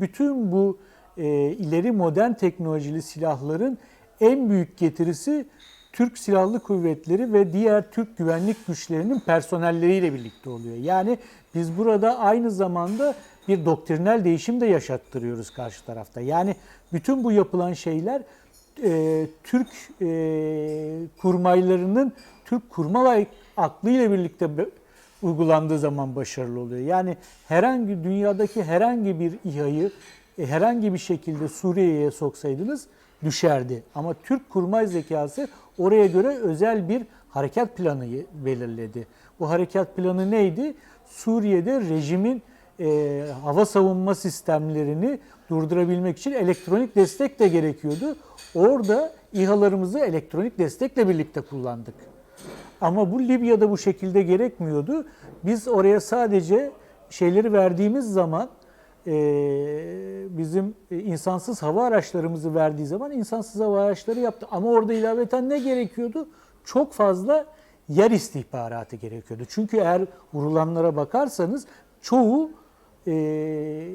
Bütün bu e, ileri modern teknolojili silahların en büyük getirisi Türk Silahlı Kuvvetleri ve diğer Türk güvenlik güçlerinin personelleriyle birlikte oluyor. Yani biz burada aynı zamanda bir doktrinal değişim de yaşattırıyoruz karşı tarafta. Yani bütün bu yapılan şeyler e, Türk e, kurmaylarının Türk kurmay aklıyla birlikte uygulandığı zaman başarılı oluyor. Yani herhangi dünyadaki herhangi bir İHA'yı e, herhangi bir şekilde Suriye'ye soksaydınız düşerdi. Ama Türk kurmay zekası oraya göre özel bir harekat planı belirledi. Bu harekat planı neydi? Suriye'de rejimin e, hava savunma sistemlerini durdurabilmek için elektronik destek de gerekiyordu. Orada İHA'larımızı elektronik destekle birlikte kullandık. Ama bu Libya'da bu şekilde gerekmiyordu. Biz oraya sadece şeyleri verdiğimiz zaman e, bizim insansız hava araçlarımızı verdiği zaman insansız hava araçları yaptı. Ama orada ilaveten ne gerekiyordu? Çok fazla yer istihbaratı gerekiyordu. Çünkü eğer vurulanlara bakarsanız çoğu e,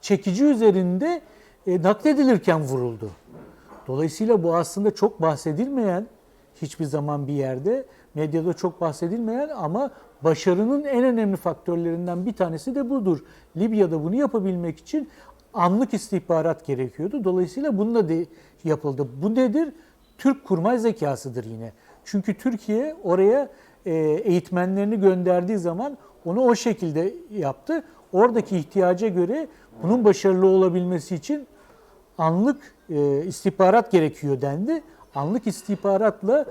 çekici üzerinde e, nakledilirken vuruldu. Dolayısıyla bu aslında çok bahsedilmeyen hiçbir zaman bir yerde medyada çok bahsedilmeyen ama başarının en önemli faktörlerinden bir tanesi de budur. Libya'da bunu yapabilmek için anlık istihbarat gerekiyordu. Dolayısıyla bununla de yapıldı. Bu nedir? Türk kurmay zekasıdır yine. Çünkü Türkiye oraya e, eğitmenlerini gönderdiği zaman onu o şekilde yaptı. Oradaki ihtiyaca göre bunun başarılı olabilmesi için anlık e, istihbarat gerekiyor dendi. Anlık istihbaratla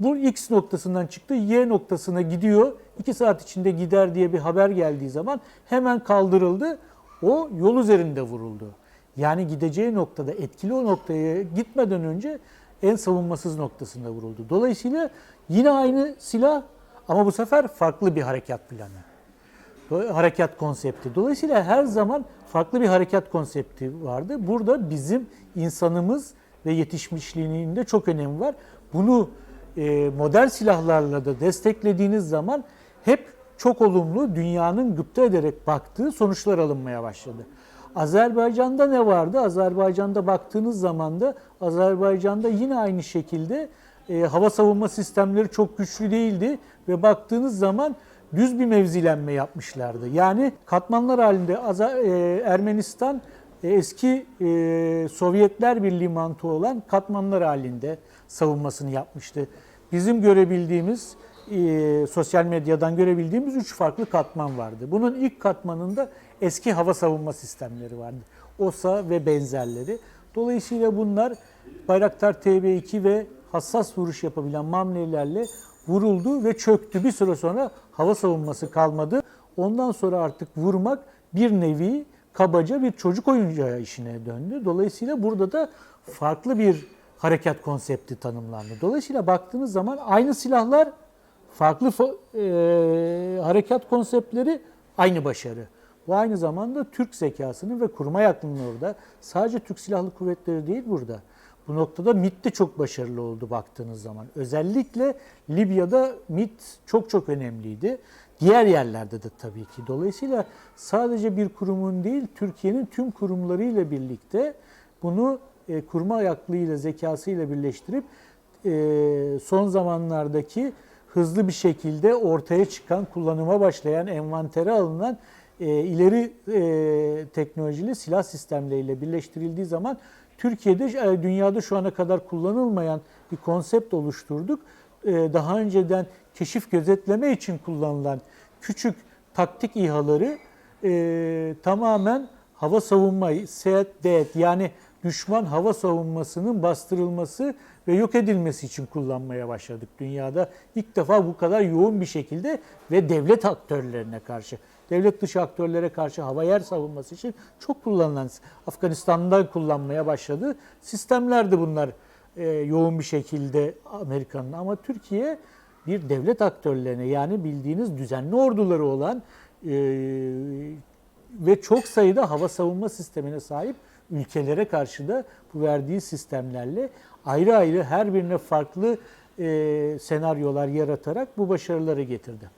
bu X noktasından çıktı, Y noktasına gidiyor. 2 saat içinde gider diye bir haber geldiği zaman hemen kaldırıldı. O yol üzerinde vuruldu. Yani gideceği noktada, etkili o noktaya gitmeden önce en savunmasız noktasında vuruldu. Dolayısıyla yine aynı silah ama bu sefer farklı bir harekat planı harekat konsepti. Dolayısıyla her zaman farklı bir harekat konsepti vardı. Burada bizim insanımız ve yetişmişliğinin de çok önemi var. Bunu e, modern silahlarla da desteklediğiniz zaman hep çok olumlu dünyanın gıpta ederek baktığı sonuçlar alınmaya başladı. Azerbaycan'da ne vardı? Azerbaycan'da baktığınız zaman da Azerbaycan'da yine aynı şekilde e, hava savunma sistemleri çok güçlü değildi ve baktığınız zaman düz bir mevzilenme yapmışlardı. Yani katmanlar halinde Aza- e, Ermenistan eski e, Sovyetler Birliği mantığı olan katmanlar halinde savunmasını yapmıştı. Bizim görebildiğimiz, e, sosyal medyadan görebildiğimiz üç farklı katman vardı. Bunun ilk katmanında eski hava savunma sistemleri vardı. OSA ve benzerleri. Dolayısıyla bunlar Bayraktar TB2 ve hassas vuruş yapabilen mamlelerle vuruldu ve çöktü. Bir süre sonra hava savunması kalmadı. Ondan sonra artık vurmak bir nevi kabaca bir çocuk oyuncağı işine döndü. Dolayısıyla burada da farklı bir harekat konsepti tanımlandı. Dolayısıyla baktığınız zaman aynı silahlar, farklı e, harekat konseptleri aynı başarı. Bu aynı zamanda Türk zekasını ve kurmay aklının orada. Sadece Türk Silahlı Kuvvetleri değil burada. Bu noktada MIT de çok başarılı oldu baktığınız zaman. Özellikle Libya'da MIT çok çok önemliydi. Diğer yerlerde de tabii ki. Dolayısıyla sadece bir kurumun değil, Türkiye'nin tüm kurumlarıyla birlikte bunu e, kurma aklıyla, zekasıyla birleştirip e, son zamanlardaki hızlı bir şekilde ortaya çıkan, kullanıma başlayan, envantere alınan e, ileri e, teknolojili silah sistemleriyle birleştirildiği zaman Türkiye'de e, dünyada şu ana kadar kullanılmayan bir konsept oluşturduk. E, daha önceden keşif gözetleme için kullanılan küçük taktik İHA'ları e, tamamen hava savunma, SET, DET yani düşman hava savunmasının bastırılması ve yok edilmesi için kullanmaya başladık dünyada. İlk defa bu kadar yoğun bir şekilde ve devlet aktörlerine karşı, devlet dışı aktörlere karşı hava yer savunması için çok kullanılan, Afganistan'da kullanmaya başladı. Sistemlerdi bunlar e, yoğun bir şekilde Amerika'nın ama Türkiye bir devlet aktörlerine yani bildiğiniz düzenli orduları olan e, ve çok sayıda hava savunma sistemine sahip ülkelere karşı da bu verdiği sistemlerle ayrı ayrı her birine farklı e, senaryolar yaratarak bu başarıları getirdi.